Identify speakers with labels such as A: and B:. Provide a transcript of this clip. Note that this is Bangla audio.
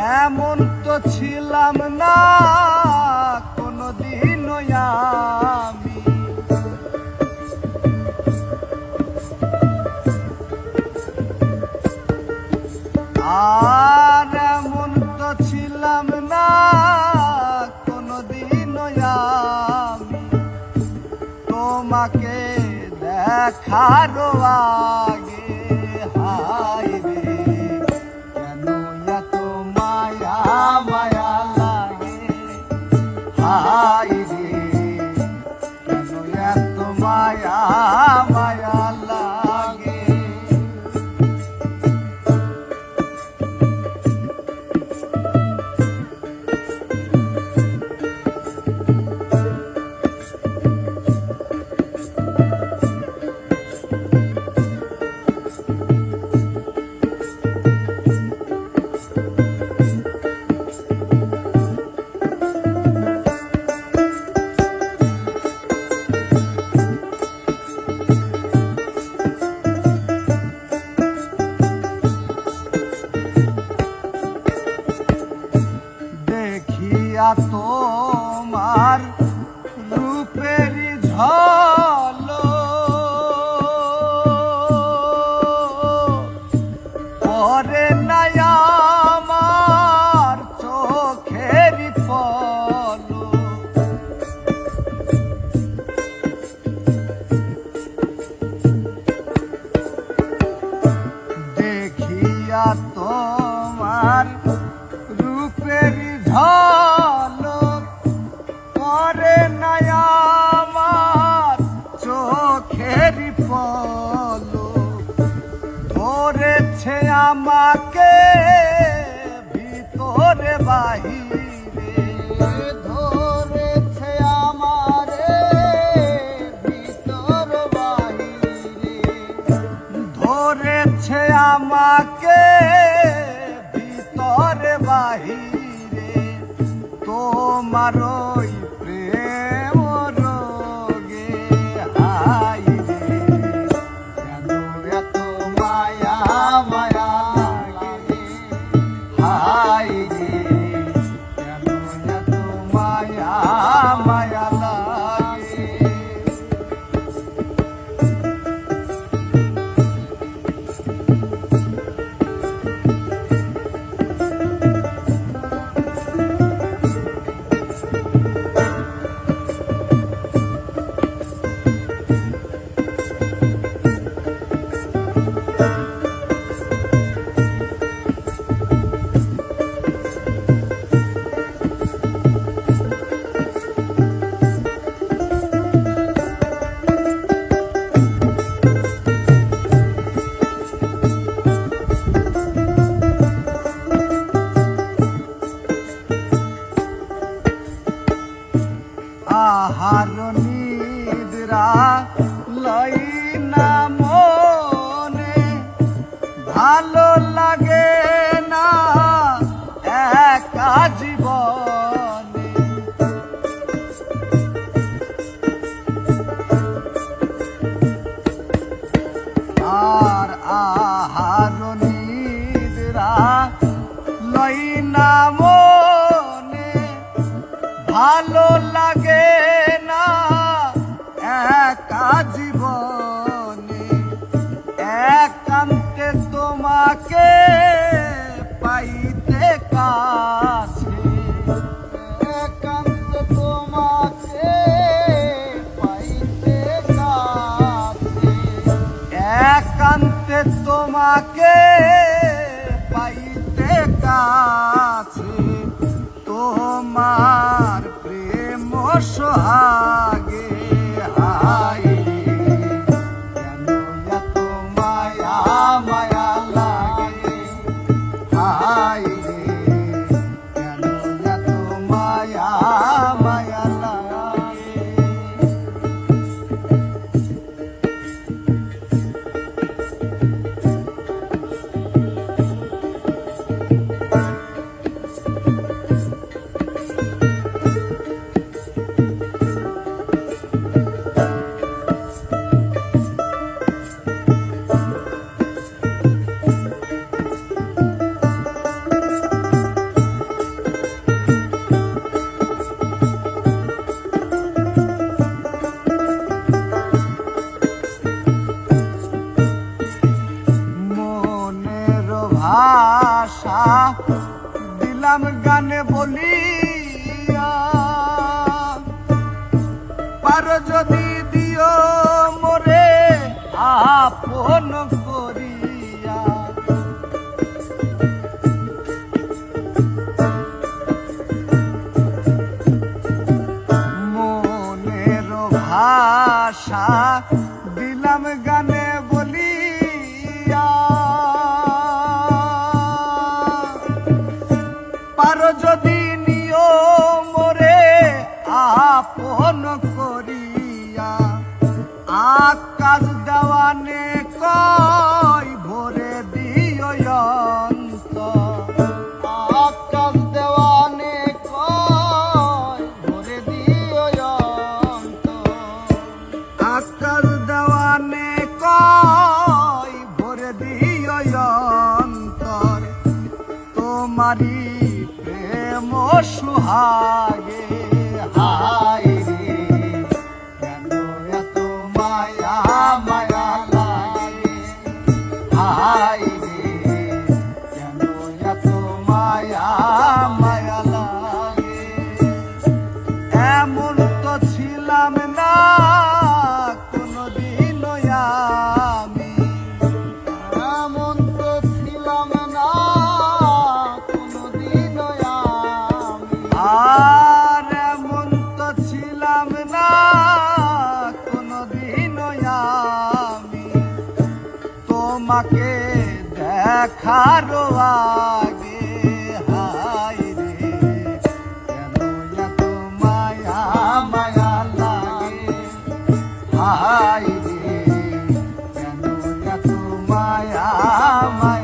A: এমন তো ছিলাম না কোনদিন আমি। আর এমন তো ছিলাম না কোনদিন আমি। তোমাকে দেখার আমাকে ভিতরে বাহিরে তোমার লাগে না একা জীবনে। আর আহার নিদ্রা লই না মনে। ভালো লাগে না একা জীবনে। একান্তে তোমাকে পাইতে কাছে। একান্ত তোমাকে পাইতে কাছে। একান্তে তোমাকে পাইতে কাছে। তোমার প্রেম সোহাগে Thank you. যদি দিও মোরে আপন করিয়া। মনের ভাষা তোমারি প্রেম সুহাগে। তোকে দেখার আগে হাই রে, কেন মায়া মায়া লাগে? হাই রে, কেন এত মায়া মায়া